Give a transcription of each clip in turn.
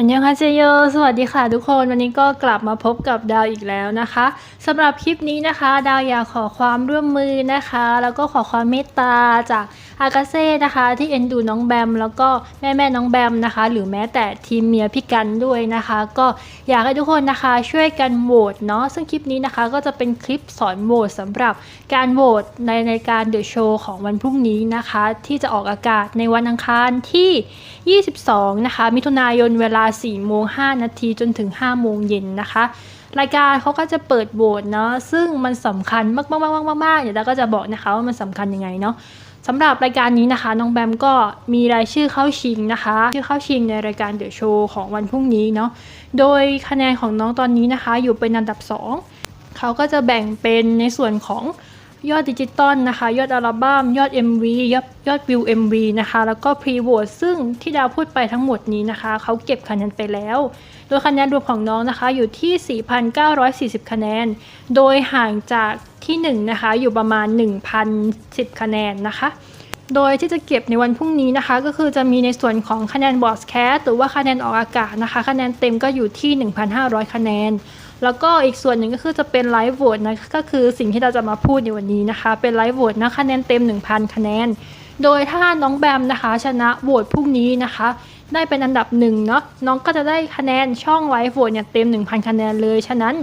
อันยองฮาเซโย สวัสดีค่ะทุกคน วันนี้ก็กลับมาพบกับดาวอีกแล้วนะคะสำหรับคลิปนี้นะคะ ดาวอยากขอความร่วมมือนะคะ แล้วก็ขอความเมตตาจากอากาเซ่นะคะ ที่เอ็นดูน้องแบม แล้วก็แม่แม่น้องแบมนะคะ หรือแม้แต่ทีมเมียพี่กันด้วยนะคะ ก็อยากให้ทุกคนนะคะช่วยกันโหวตเนาะซึ่งคลิปนี้นะคะก็จะเป็นคลิปสอนโหวตสำหรับการโหวตในในการเดอะโชว์ของวันพรุ่งนี้นะคะ ที่จะออกอากาศในวันอังคารที่ 22 นะคะ มิถุนายนเวลา4โมง5นาทีจนถึง5โมงเย็นนะคะ รายการเขาก็จะเปิดโหวตเนาะซึ่งมันสำคัญมากๆๆๆๆเดี๋ยวเราก็จะบอกนะคะว่ามันสำคัญยังไงเนาะสำหรับรายการนี้นะคะ น้องแบมก็มีรายชื่อเข้าชิงนะคะชื่อเข้าชิงในรายการเดอะโชว์ของวันพรุ่งนี้เนาะโดยคะแนนของน้องตอนนี้นะคะ อยู่เป็นอันดับ 2เขาก็จะแบ่งเป็นในส่วนของ ยอดดิจิตอลนะคะ ยอดอัลบั้มยอด MV ยอดยอดวิว MV นะคะ แล้วก็พรีโหวตซึ่งที่ดาวพูดไปทั้งหมดนี้นะคะ เขาเก็บคะแนนไปแล้ว โดยคะแนนรวมของน้องนะคะอยู่ที่ 4,940 คะแนน โดยห่างจากที่1นะคะอยู่ประมาณ 1,010 คะแนนนะคะโดยที่จะเก็บในวันพรุ่งนี้นะคะ ก็คือจะมีในส่วนของคะแนนบอร์ดแคสหรือว่าคะแนนออกอากาศนะคะ คะแนนเต็มก็อยู่ที่ 1,500 คะแนน แล้วก็อีกส่วนหนึ่งก็คือจะเป็นไลฟ์โหวตนะก็คือสิ่งที่เราจะมาพูดในวันนี้นะคะ เป็นไลฟ์โหวตนะคะแนนเต็ม 1,000 คะแนน โดยถ้าน้องแบมนะคะ ชนะโหวตพรุ่งนี้นะคะ ได้เป็นอันดับหนึ่งเนาะน้องก็จะได้คะแนนช่องไลฟ์โหวตเนี่ยเต็ม 1,000 คะแนนเลยฉะนั้น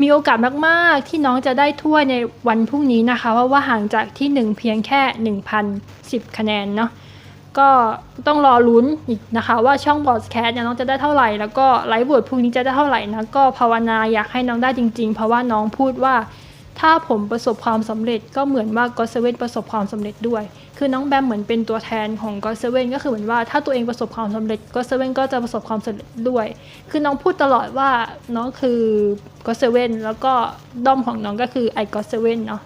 มีโอกาสมาก ๆ ที่น้องจะได้ถ้วยในวันพรุ่งนี้นะคะ เพราะว่าห่างจากที่ 1 เพียงแค่ 1,010 คะแนนเนาะ ก็ต้องรอลุ้นอีกนะคะ ว่าช่องบอสแคสเนี่ยน้องจะได้เท่าไหร่ แล้วก็ไลฟ์บทพรุ่งนี้จะได้เท่าไหร่นะก็ภาวนาอยากให้น้องได้จริง ๆ เพราะว่าน้องพูดว่า ถ้าผมประสบความสำเร็จก็เหมือนว่าก็เซเว่นประสบความสำเร็จด้วย คือน้องแบมเหมือนเป็นตัวแทนของก็เซเว่นก็คือเหมือนว่าถ้าตัวเองประสบความสำเร็จก็เซเว่นก็จะประสบความสำเร็จด้วย คือน้องพูดตลอดว่าน้องคือก็เซเว่นแล้วก็ด้อมของน้องก็คือไอก็เซเว่นเนาะ